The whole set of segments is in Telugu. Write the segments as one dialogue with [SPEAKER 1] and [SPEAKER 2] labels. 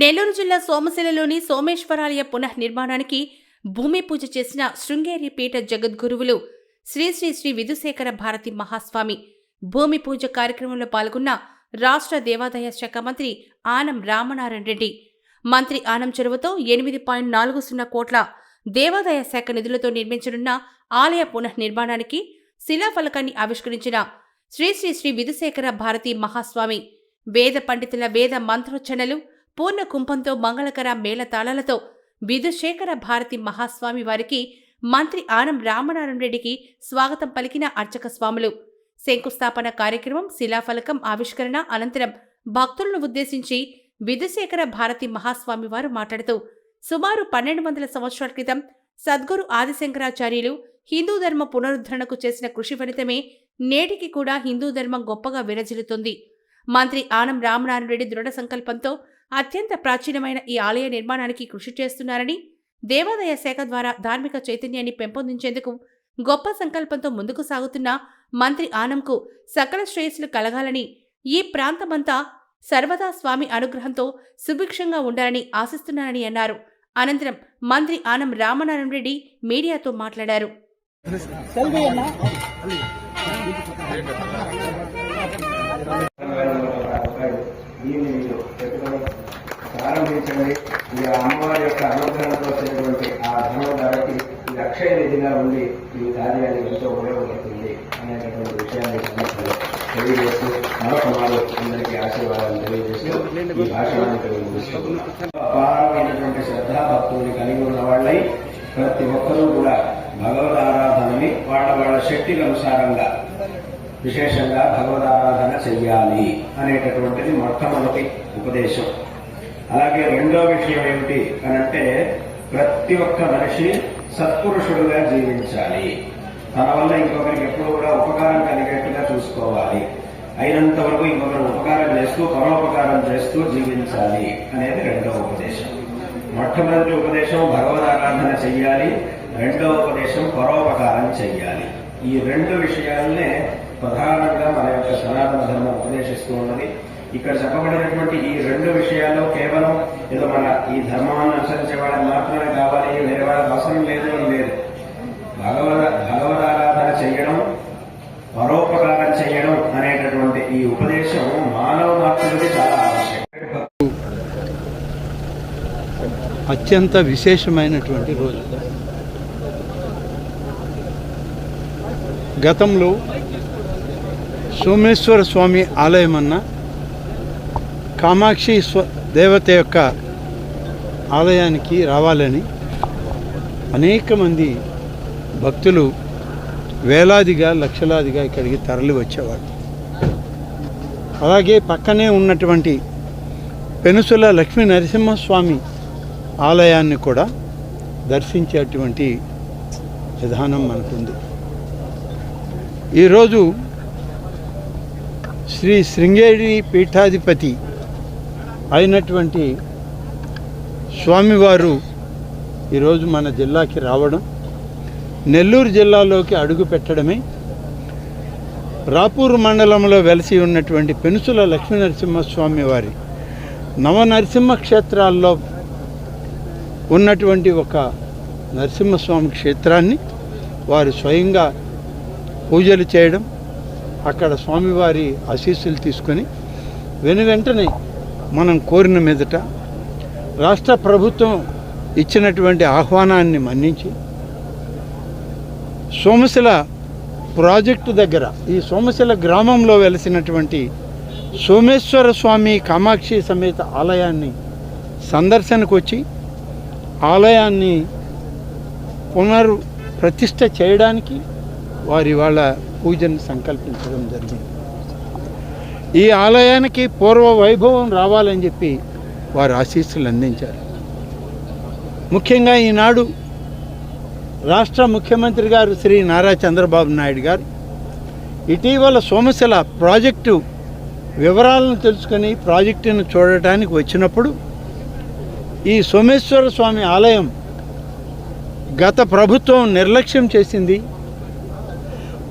[SPEAKER 1] నెల్లూరు జిల్లా సోమశిలలోని సోమేశ్వరాలయ పునఃనిర్మాణానికి భూమి పూజ చేసిన శృంగేరి పీఠ జగద్గురువులు శ్రీ శ్రీ శ్రీ విధుశేఖర భారతి మహాస్వామి భూమి పూజ కార్యక్రమంలో పాల్గొన్న రాష్ట్ర దేవాదాయ శాఖ మంత్రి ఆనం రామనారాయణ రెడ్డి. మంత్రి ఆనం చెరువుతో ఎనిమిది పాయింట్ నాలుగు సున్నా కోట్ల దేవాదాయ శాఖ నిధులతో నిర్మించనున్న ఆలయ పునఃనిర్మాణానికి శిలాఫలకాన్ని ఆవిష్కరించిన శ్రీ శ్రీ శ్రీ విధుశేఖర భారతి మహాస్వామి వేద పండితుల వేద మంత్రోచ్చనలు పూర్ణ కుంభంతో మంగళకర మేళతాళాలతో విధుశేఖర భారతి మహాస్వామి వారికి మంత్రి ఆనం రామనారాయణ రెడ్డికి స్వాగతం పలికిన అర్చక స్వాములు. శంకుస్థాపన కార్యక్రమం శిలాఫలకం ఆవిష్కరణ అనంతరం భక్తులను ఉద్దేశించి విధుశేఖర భారతి మహాస్వామి వారు మాట్లాడుతూ సుమారు పన్నెండు వందల సంవత్సరాల క్రితం సద్గురు ఆదిశంకరాచార్యులు హిందూ ధర్మ పునరుద్ధరణకు చేసిన కృషి ఫలితమే నేటికి కూడా హిందూ ధర్మం గొప్పగా విరజిల్లుతుంది. మంత్రి ఆనం రామనారాయణ రెడ్డి దృఢ సంకల్పంతో అత్యంత ప్రాచీనమైన ఈ ఆలయ నిర్మాణానికి కృషి చేస్తున్నారని దేవాదాయ శాఖ ద్వారా ధార్మిక చైతన్యాన్ని పెంపొందించేందుకు గొప్ప సంకల్పంతో ముందుకు సాగుతున్న మంత్రి ఆనంకు సకల శ్రేయస్సులు కలగాలని ఈ ప్రాంతమంతా సర్వదా స్వామి అనుగ్రహంతో సుభిక్షంగా ఉండాలని ఆశిస్తున్నానని అన్నారు. అనంతరం మంత్రి ఆనం రామనారాయణ రెడ్డి మీడియాతో మాట్లాడారు
[SPEAKER 2] సెల్ఫీ అన్నా
[SPEAKER 3] దీన్ని మీరు పెట్టుకొని ప్రారంభించండి. ఈ అమ్మవారి యొక్క అనుగ్రహంతో వచ్చినటువంటి ఆ ధనం ఇది అక్షయ నిధిగా ఉండి ఈ కార్యాన్ని ఎంతో ఉపయోగపడుతుంది అనేటటువంటి విషయాన్ని సంస్థలు తెలియజేస్తూ మరొక అందరికీ ఆశీర్వాదాలు తెలియజేస్తూ ఈ భాషణాన్ని అపారమైనటువంటి శ్రద్ధాభక్తుల్ని కలిగి ఉన్న వాళ్ళై ప్రతి ఒక్కరూ కూడా భగవద్ ఆరాధనని వాళ్ళ వాళ్ళ శక్తికి అనుసారంగా విశేషంగా భగవదారాధన చెయ్యాలి అనేటటువంటిది మొట్టమొదటి ఉపదేశం. అలాగే రెండో విషయం ఏమిటి అని అంటే ప్రతి ఒక్క మనిషి సత్పురుషుడుగా జీవించాలి. తన వల్ల ఇంకొకరికి ఎప్పుడు కూడా ఉపకారం కలిగేట్టుగా చూసుకోవాలి. అయినంత వరకు ఇంకొకరు ఉపకారం చేస్తూ పరోపకారం చేస్తూ జీవించాలి అనేది రెండో ఉపదేశం. మొట్టమొదటి ఉపదేశం భగవదారాధన చెయ్యాలి. రెండో ఉపదేశం పరోపకారం చెయ్యాలి. ఈ రెండు విషయాలనే ప్రధానంగా మన యొక్క సనాతన ధర్మం ఉపదేశిస్తూ ఉన్నది. ఇక్కడ చెప్పబడినటువంటి ఈ రెండు విషయాలు కేవలం ఏదో మన ఈ ధర్మాన్ని అనుసరించే వాళ్ళకి మాత్రమే కావాలి వేరే వాళ్ళకి అవసరం లేదు అని లేదు. భగవద భగవదారాధన చేయడం పరోపకారం చేయడం అనేటటువంటి ఈ ఉపదేశం మానవ మాత్రుడికి చాలా ఆవశ్యకం.
[SPEAKER 2] అత్యంత విశేషమైనటువంటి రోజు. గతంలో సోమేశ్వర స్వామి ఆలయం అన్నా కామాక్షి స్వ దేవత యొక్క ఆలయానికి రావాలని అనేక మంది భక్తులు వేలాదిగా లక్షలాదిగా ఇక్కడికి తరలి వచ్చేవాళ్ళు అలాగే పక్కనే ఉన్నటువంటి పెనుసుల లక్ష్మీ నరసింహస్వామి ఆలయాన్ని కూడా దర్శించేటువంటి విధానం మనకుంది. ఈరోజు శ్రీ శృంగేరి పీఠాధిపతి అయినటువంటి స్వామివారు ఈరోజు మన జిల్లాకి రావడం నెల్లూరు జిల్లాలోకి అడుగు పెట్టడమే రాపూర్ మండలంలో వెలసి ఉన్నటువంటి పెనుసుల లక్ష్మీనరసింహస్వామి వారి నవనరసింహ క్షేత్రాల్లో ఉన్నటువంటి ఒక నరసింహస్వామి క్షేత్రాన్ని వారు స్వయంగా పూజలు చేయడం అక్కడ స్వామివారి ఆశీస్సులు తీసుకొని వెను వెంటనే మనం కోరిన మీదట రాష్ట్ర ప్రభుత్వం ఇచ్చినటువంటి ఆహ్వానాన్ని మన్నించి సోమశిల ప్రాజెక్టు దగ్గర ఈ సోమశిల గ్రామంలో వెలిసినటువంటి సోమేశ్వర స్వామి కామాక్షి సమేత ఆలయాన్ని సందర్శనకు వచ్చి ఆలయాన్ని పునర్ ప్రతిష్ట చేయడానికి వారి వాళ్ళ పూజను సంకల్పించడం జరిగింది. ఈ ఆలయానికి పూర్వ వైభవం రావాలని చెప్పి వారు ఆశీస్సులు అందించారు. ముఖ్యంగా ఈనాడు రాష్ట్ర ముఖ్యమంత్రి గారు శ్రీ నారా చంద్రబాబు నాయుడు గారు ఇటీవల సోమశిల ప్రాజెక్టు వివరాలను తెలుసుకొని ప్రాజెక్టును చూడటానికి వచ్చినప్పుడు ఈ సోమేశ్వర స్వామి ఆలయం గత ప్రభుత్వం నిర్లక్ష్యం చేసింది.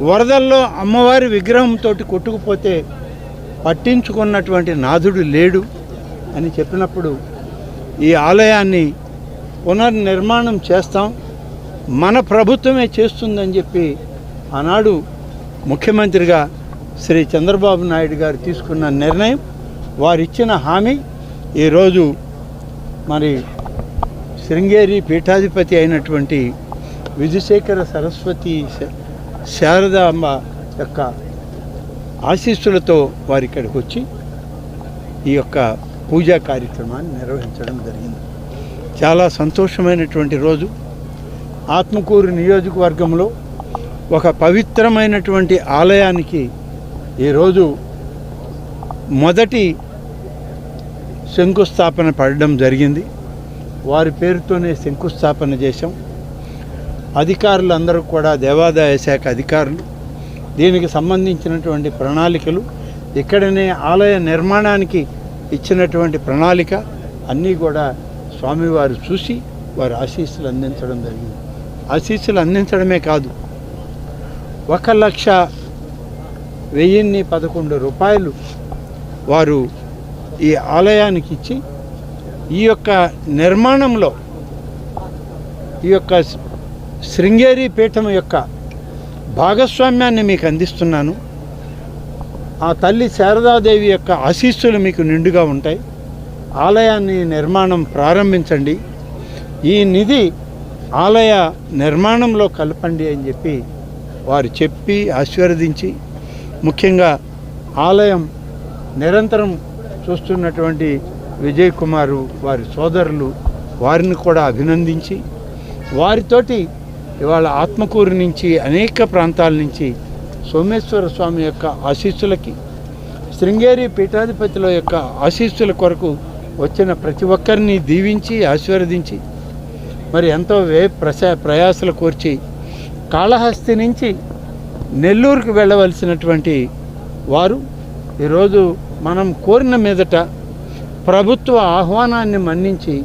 [SPEAKER 2] వరదల్లో అమ్మవారి విగ్రహంతో కొట్టుకుపోతే పట్టించుకున్నటువంటి నాథుడు లేడు అని చెప్పినప్పుడు ఈ ఆలయాన్ని పునర్నిర్మాణం చేస్తాం మన ప్రభుత్వమే చేస్తుందని చెప్పి ఆనాడు ముఖ్యమంత్రిగా శ్రీ చంద్రబాబు నాయుడు గారు తీసుకున్న నిర్ణయం వారిచ్చిన హామీ. ఈరోజు మరి శృంగేరి పీఠాధిపతి అయినటువంటి విధుశేఖర సరస్వతి శ- శారదాంబ యొక్క ఆశీస్సులతో వారి ఇక్కడికి వచ్చి ఈ యొక్క పూజా కార్యక్రమాన్ని నిర్వహించడం జరిగింది. చాలా సంతోషమైనటువంటి రోజు. ఆత్మకూరు నియోజకవర్గంలో ఒక పవిత్రమైనటువంటి ఆలయానికి ఈరోజు మొదటి శంకుస్థాపన పడడం జరిగింది. వారి పేరుతోనే శంకుస్థాపన చేశాం. అధికారులు అందరూ కూడా దేవాదాయ శాఖ అధికారులు దీనికి సంబంధించినటువంటి ప్రణాళికలు ఇక్కడనే ఆలయ నిర్మాణానికి ఇచ్చినటువంటి ప్రణాళిక అన్నీ కూడా స్వామివారు చూసి వారు ఆశీస్సులు అందించడం జరిగింది. ఆశీస్సులు అందించడమే కాదు ఒక లక్ష వెయ్యిన్ని పదకొండు రూపాయలు వారు ఈ ఆలయానికి ఇచ్చి ఈ యొక్క నిర్మాణంలో ఈ యొక్క శృంగేరి పీఠం యొక్క భాగస్వామ్యాన్ని మీకు అందిస్తున్నాను. ఆ తల్లి శారదాదేవి యొక్క ఆశీస్సులు మీకు నిండుగా ఉంటాయి. ఆలయాన్ని నిర్మాణం ప్రారంభించండి. ఈ నిధి ఆలయ నిర్మాణంలో కలపండి అని చెప్పి వారు చెప్పి ఆశీర్వదించి ముఖ్యంగా ఆలయం నిరంతరం చూస్తున్నటువంటి విజయ్ కుమారు వారి సోదరులు వారిని కూడా అభినందించి వారితోటి ఇవాళ ఆత్మకూరు నుంచి అనేక ప్రాంతాల నుంచి సోమేశ్వర స్వామి యొక్క ఆశీస్సులకి శృంగేరి పీఠాధిపతుల యొక్క ఆశీస్సుల కొరకు వచ్చిన ప్రతి ఒక్కరిని దీవించి ఆశీర్వదించి మరి ఎంతో వే ప్రసా ప్రయాసలు కోర్చి కాళహస్తి నుంచి నెల్లూరుకు వెళ్ళవలసినటువంటి వారు ఈరోజు మనం కోరిన మీదట ప్రభుత్వ ఆహ్వానాన్ని మన్నించి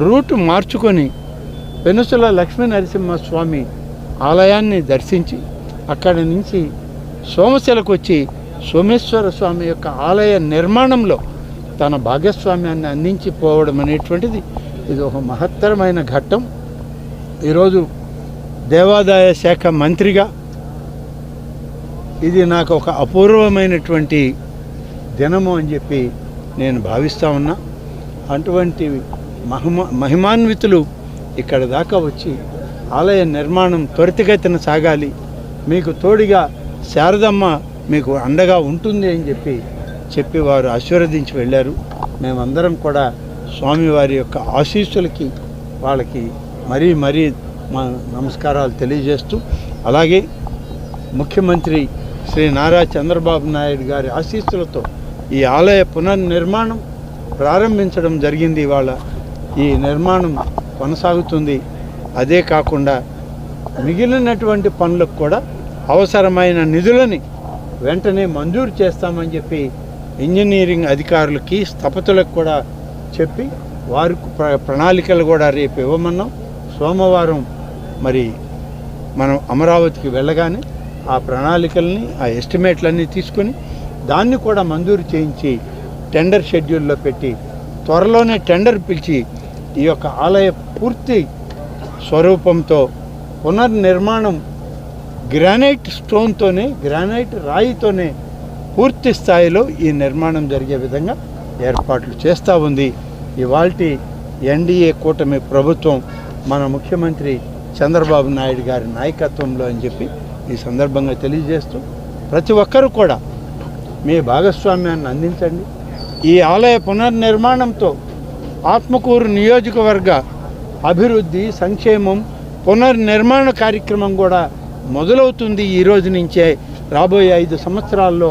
[SPEAKER 2] రూటు మార్చుకొని పెనుసుల లక్ష్మీ నరసింహస్వామి ఆలయాన్ని దర్శించి అక్కడి నుంచి సోమశిలకు వచ్చి సోమేశ్వర స్వామి యొక్క ఆలయ నిర్మాణంలో తన భాగస్వామ్యాన్ని అందించి పోవడం అనేటువంటిది ఇది ఒక మహత్తరమైన ఘట్టం. ఈరోజు దేవాదాయ శాఖ మంత్రిగా ఇది నాకు ఒక అపూర్వమైనటువంటి దినము అని చెప్పి నేను భావిస్తూ ఉన్నా. అటువంటి మహిమ మహిమాన్వితులు ఇక్కడ దాకా వచ్చి ఆలయ నిర్మాణం త్వరితగతిన సాగాలి. మీకు తోడిగా శారదమ్మ మీకు అండగా ఉంటుంది అని చెప్పి చెప్పి వారు ఆశీర్వదించి వెళ్ళారు. మేమందరం కూడా స్వామివారి యొక్క ఆశీస్సులకి వాళ్ళకి మరీ మరీ మా నమస్కారాలు తెలియజేస్తూ అలాగే ముఖ్యమంత్రి శ్రీ నారా చంద్రబాబు నాయుడు గారి ఆశీస్సులతో ఈ ఆలయ పునర్నిర్మాణం ప్రారంభించడం జరిగింది. ఇవాళ ఈ నిర్మాణం కొనసాగుతుంది. అదే కాకుండా మిగిలినటువంటి పనులకు కూడా అవసరమైన నిధులని వెంటనే మంజూరు చేస్తామని చెప్పి ఇంజనీరింగ్ అధికారులకి స్థపతులకు కూడా చెప్పి వారి ప్ర- ప్రణాళికలు కూడా రేపు ఇవ్వమన్నాం. సోమవారం మరి మనం అమరావతికి వెళ్ళగానే ఆ ప్రణాళికల్ని ఆ ఎస్టిమేట్లన్నీ తీసుకొని దాన్ని కూడా మంజూరు చేయించి టెండర్ షెడ్యూల్లో పెట్టి త్వరలోనే టెండర్ పిలిచి ఈ యొక్క ఆలయ పూర్తి స్వరూపంతో పునర్నిర్మాణం గ్రానైట్ స్టోన్తోనే గ్రానైట్ రాయితోనే పూర్తి స్థాయిలో ఈ నిర్మాణం జరిగే విధంగా ఏర్పాట్లు చేస్తూ ఉంది. ఇవాల్టి ఎన్డీఏ కూటమి ప్రభుత్వం మన ముఖ్యమంత్రి చంద్రబాబు నాయుడు గారి నాయకత్వంలో అని చెప్పి ఈ సందర్భంగా తెలియజేస్తూ ప్రతి ఒక్కరూ కూడా మీ భాగస్వామ్యాన్ని అందించండి. ఈ ఆలయ పునర్నిర్మాణంతో ఆత్మకూరు నియోజకవర్గ అభివృద్ధి సంక్షేమం పునర్నిర్మాణ కార్యక్రమం కూడా మొదలవుతుంది ఈ రోజు నుంచే. రాబోయే ఐదు సంవత్సరాల్లో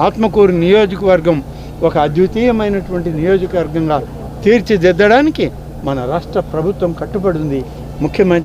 [SPEAKER 2] ఆత్మకూరు నియోజకవర్గం ఒక అద్వితీయమైనటువంటి నియోజకవర్గంగా తీర్చిదిద్దడానికి మన రాష్ట్ర ప్రభుత్వం కట్టుబడింది ముఖ్యమంత్రి